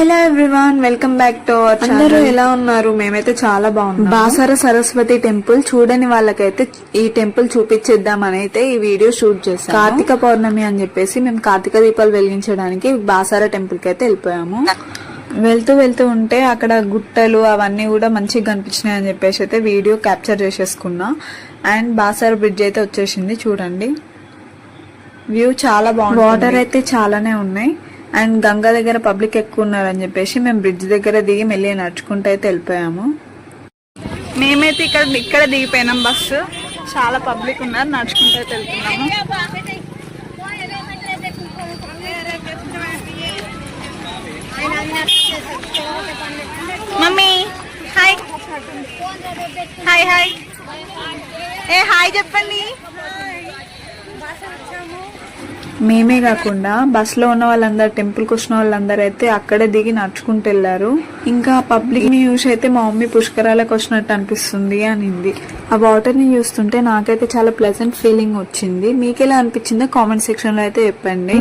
Hello everyone welcome back to అందరూ ఎలా ఉన్నారు? మేమైతే చాలా బాగున్నాం. బాసర సరస్వతి టెంపుల్ చూడని వాళ్ళకైతే ఈ టెంపుల్ చూపించేద్దామని అయితే ఈ వీడియో షూట్ చేసాం కార్తీక పౌర్ణమి అని చెప్పేసి మేము కార్తీక దీపాలు వెలిగించడానికి బాసార టెంపుల్కి అయితే వెళ్ళిపోయాము. వెళ్తూ వెళ్తూ ఉంటే అక్కడ గుట్టలు అవన్నీ కూడా మంచిగా కనిపించినాయి అని చెప్పేసి అయితే వీడియో క్యాప్చర్ చేసేసుకున్నా. అండ్ బాసార బ్రిడ్జ్ అయితే వచ్చేసింది చూడండి. వ్యూ చాలా బాగుంది వాటర్ అయితే చాలానే ఉన్నాయి. అండ్ గంగా దగ్గర పబ్లిక్ ఎక్కువ ఉన్నారని చెప్పేసి మేము బ్రిడ్జ్ దగ్గర దిగి మెల్లి నడుచుకుంటూ అయితే వెళ్ళిపోయాము. మేమైతే ఇక్కడ ఇక్కడ దిగిపోయినాం బస్సు చాలా పబ్లిక్ ఉన్నారు నడుచుకుంటూ అయితే వెళ్తున్నాము. Mummy hi. Hi hi. ఏ హాయ్ చెప్పండి. మేమే కాకుండా బస్సులో ఉన్న వాళ్ళందరూ టెంపుల్కి వచ్చిన వాళ్ళందరూ అయితే అక్కడే దిగి నడుచుకుంటూ వెళ్ళారు. ఇంకా పబ్లిక్ని చూసి అయితే మా మమ్మీ పుష్కరాలకు వచ్చినట్టు అనిపిస్తుంది అనింది. ఆ వాటర్ని చూస్తుంటే నాకైతే చాలా ప్లెజెంట్ ఫీలింగ్ వచ్చింది. మీకు ఎలా అనిపించిందో కామెంట్ సెక్షన్లో అయితే చెప్పండి.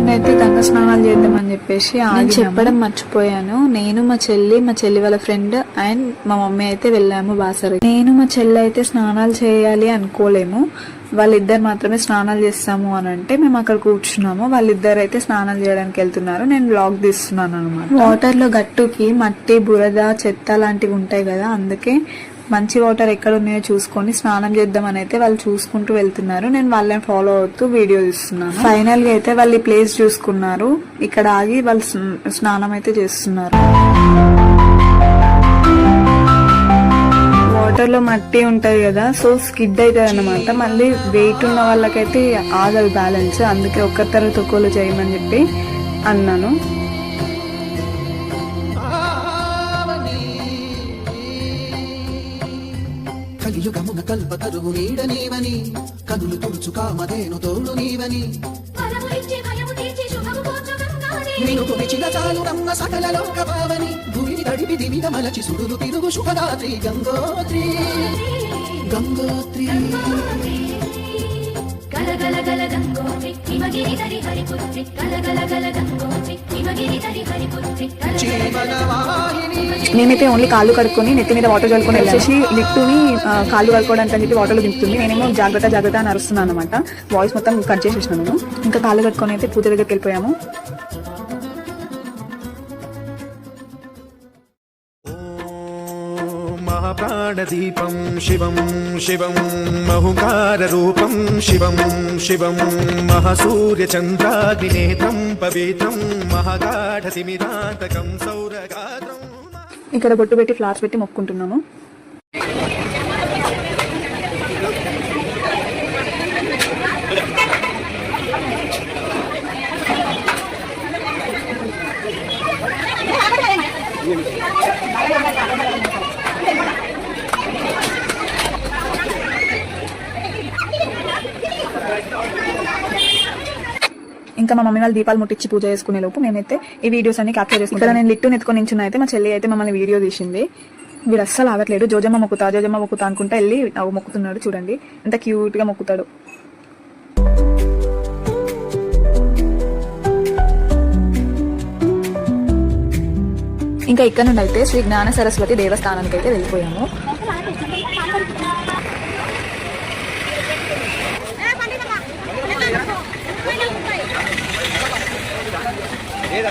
నుండి అయితే గంగ స్నానాలు చేద్దామని చెప్పేసి నేను చెప్పడం మర్చిపోయాను. నేను మా చెల్లి మా చెల్లి వాళ్ళ ఫ్రెండ్ అండ్ మా మమ్మీ అయితే వెళ్ళాము బాసర. నేను మా చెల్లి అయితే స్నానాలు చేయాలి అనుకోలేము. వాళ్ళిద్దరు మాత్రమే స్నానాలు చేస్తాము అని అంటే మేము అక్కడ కూర్చున్నాము. వాళ్ళిద్దరు అయితే స్నానాలు చేయడానికి వెళ్తున్నారు. నేను బ్లాగ్ తీస్తున్నాను అనమాట వాటర్లో గట్టుకి మట్టి బురద చెత్త లాంటివి ఉంటాయి కదా అందుకే మంచి వాటర్ ఎక్కడ ఉన్నాయో చూసుకొని స్నానం చేద్దామని అయితే వాళ్ళు చూసుకుంటూ వెళ్తున్నారు. నేను వాళ్ళని ఫాలో అవుతూ వీడియో చూస్తున్నాను. ఫైనల్గా అయితే వాళ్ళు ఈ ప్లేస్ చూసుకున్నారు. ఇక్కడ ఆగి వాళ్ళు స్నానం అయితే చేస్తున్నారు. వాటర్లో మట్టి ఉంటది కదా సో స్కిడ్ అవుతుంది అనమాట మళ్ళీ వెయిట్ ఉన్న వాళ్ళకైతే ఆగదు బ్యాలెన్స్ అందుకే ఒక్క తర్వాత తొక్కులు చేయమని చెప్పి అన్నాను. కల్ప తరువు నీడ నీవని కనులు తుడుచు కామధేను తోడు నీవని. నిన్ను కొలిచిన చాలు రమ్మ సకల లోక పావని భూమిని తడిపి దివిద మలచి సుడులు తిరుగు శుభదాత్రి గంగోత్రి. గంగోత్రి. గల గల గల నేనైతే హరిపుత్రి గల గంగోత్రి హరిపుత్రి ఓన్లీ కాళ్ళు కడుక్కొని నెత్తి మీద వాటర్ చల్లుకొని వచ్చేసి లిట్టుని కాళ్ళు కడుక్కోవడానికి అని చెప్పి వాటర్లో దింపుతుంది. నేనేమో జాగ్రత్త జాగ్రత్త అని అరుస్తున్నాను అనమాట వాయిస్ మొత్తం కట్ చేసేసినాను. ఇంకా కాళ్ళు కట్టుకొని అయితే పూజ దగ్గరికి వెళ్ళిపోయాము. జ్ఞానదీపం శివం శివం మహుకారూపం శివం శివం మహసూర్యచంద్రాగ్నినేత్రం పవిత్రం మహగాఢతిమిరాంతకం సౌరగాత్రం. ఇక్కడ బొట్టు పెట్టి ఫ్లవర్స్ పెట్టి మొక్కుంటున్నాము ఇంకా మా మమ్మీ వాళ్ళు దీపాలు ముట్టించి పూజ చేసుకునే లోపు మేమైతే ఈ వీడియోస్ అన్ని క్యాప్చర్ చేసుకుంటాం. ఇక్కడ నేను లిట్టు నెత్తుకొని నించున్న అయితే మా చెల్లి అయితే మమ్మల్ని వీడియో తీసింది. వీడు అస్సలు ఆగట్లేడు. జోజమ్మ మొక్కుతా జోజమ్మ మొక్కుతా అనుకుంటా వెళ్ళి మొక్కుతున్నాడు చూడండి. ఎంత క్యూట్గా మొక్కుతాడు. ఇంకా ఇక్కడ నుండి అయితే శ్రీ జ్ఞాన సరస్వతి దేవస్థానానికి అయితే వెళ్ళిపోయాము. లేదా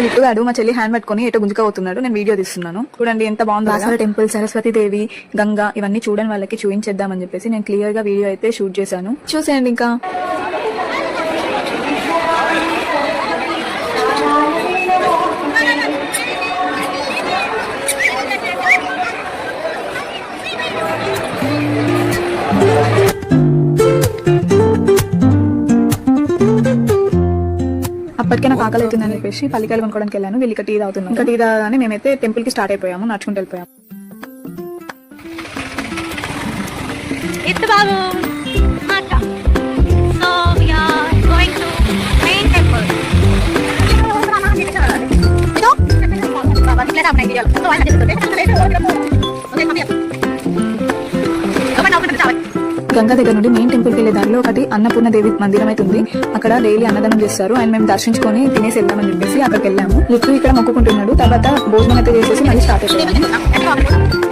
ఇక్కడ లిట్టు గాడు మా చెల్లి హ్యాండ్ పట్టుకొని ఎటో గుంజుకపోతున్నాడు నేను వీడియో తీస్తున్నాను. చూడండి ఎంత బాగుంది బాసర టెంపుల్ సరస్వతి దేవి గంగా ఇవన్నీ చూడని వాళ్ళకి చూపించేద్దామని చెప్పేసి నేను క్లియర్గా వీడియో అయితే షూట్ చేశాను. చూసేయండి ఇంకా. నాకు ఆకలి అవుతుందని చెప్పేసి పల్లికాయలు కొనుక్కోవడానికి వెళ్ళాను వీళ్ళు ఇక్కడ టీ తాగుతున్నాం ఇంకా టీ తాగానే మేమైతే టెంపుల్కి స్టార్ట్ అయిపోయాము నడుచుకుంటూ వెళ్ళిపోయాము It's గంగా దగ్గర నుండి మెయిన్ టెంపుల్ వెళ్ళే వెళ్ళే దారిలో ఒకటి అన్నపూర్ణ దేవి మందిరం అయితే ఉంది అక్కడ డైలీ అన్నదానం చేస్తారు. అండ్ మేము దర్శించుకొని తినేసి వెళ్దామని చెప్పేసి అక్కడికి వెళ్ళాము. లిట్టు ఇక్కడ మొక్కుకుంటున్నాడు. తర్వాత భోజనం అయితే చేసేసి మళ్ళీ స్టార్ట్ అయిపోయాము.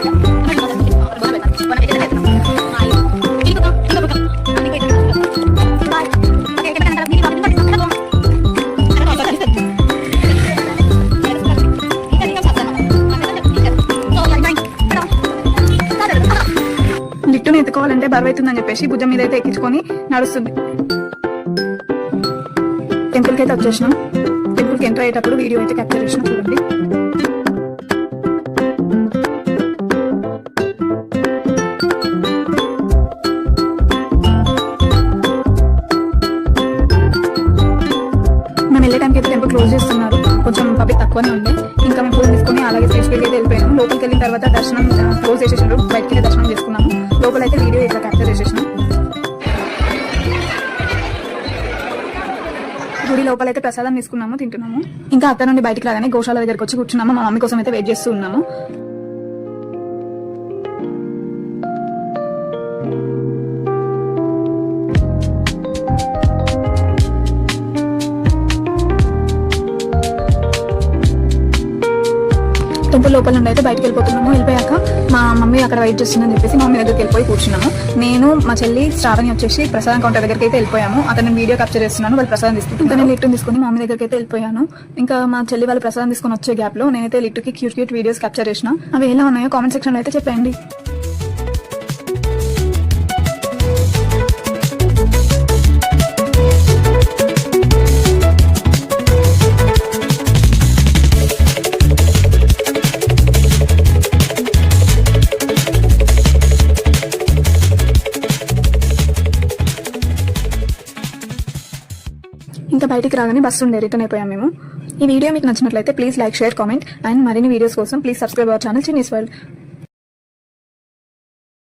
అవుతుందని చెప్పేసి భుజం మీద అయితే ఎక్కించుకొని నడుస్తుంది. టెంపుల్కి అయితే వచ్చేసినాం. టెంపుల్కి ఎంటర్ అయ్యేటప్పుడు వీడియో అయితే క్యాప్చర్ చేసిన చూడండి. వెళ్ళే టైంకి అయితే క్లోజ్ చేస్తున్నారు. కొంచెం పబ్లిక్ తక్కువనే ఉంది. ఇంకా మేము ఫోన్ తీసుకుని అలాగే స్టేజ్కి వెళ్ళి వెళ్ళిపోయాము లోపలికి వెళ్ళిన తర్వాత దర్శనం క్లోజ్ చేసేసారు బయటకి దర్శనం చేసుకున్నాము. లోపల అయితే వీడియో ఇట్లా క్యాప్చర్ చేసేసినాం. గుడి లోపల అయితే ప్రసాదం తీసుకున్నాము తింటున్నాము. ఇంకా అత్త నుండి బయటకు రాగానే గోశాల దగ్గరకు వచ్చి కూర్చున్నాము. మా మమ్మీ కోసం అయితే వెయిట్ చేస్తూ ఉన్నాము. టెంపుల్ లోపల నుండి అయితే బయటకు వెళ్ళిపోతున్నాము. వెళ్ళిపోయాక మా మమ్మీ అక్కడ వెయిట్ చేస్తుందని చెప్పేసి మా మమ్మీ దగ్గరికి వెళ్ళిపోయి కూర్చున్నాము. నేను మా చెల్లి శ్రావణి వచ్చేసి ప్రసాదం కౌంటర్ దగ్గరికి అయితే వెళ్ళిపోయాము. అతను వీడియో క్యాప్చర్ చేస్తున్నాను. వాళ్ళు ప్రసాదం తీసుకుంటాను ఇంకా నేను లిట్టు తీసుకుని మా మమ్మీ దగ్గరికి అయితే వెళ్ళిపోయాను. ఇంకా మా చెల్లి వాళ్ళు ప్రసాదం తీసుకుని వచ్చే గ్యాప్లో నేనైతే లిట్టుకి క్యూట్ క్యూట్ వీడియోస్ క్యాప్చర్ చేసిన. అవి ఎలా ఉన్నాయో కామెంట్ సెక్షన్లో అయితే చెప్పండి. బయటికి రాగానే బస్సు ఉండే రిటర్న్ అయిపోయాం మేము. ఈ వీడియో మీకు నచ్చినట్లయితే please like share comment and మరిన్ని వీడియోస్ కోసం please subscribe our channel Chinni's world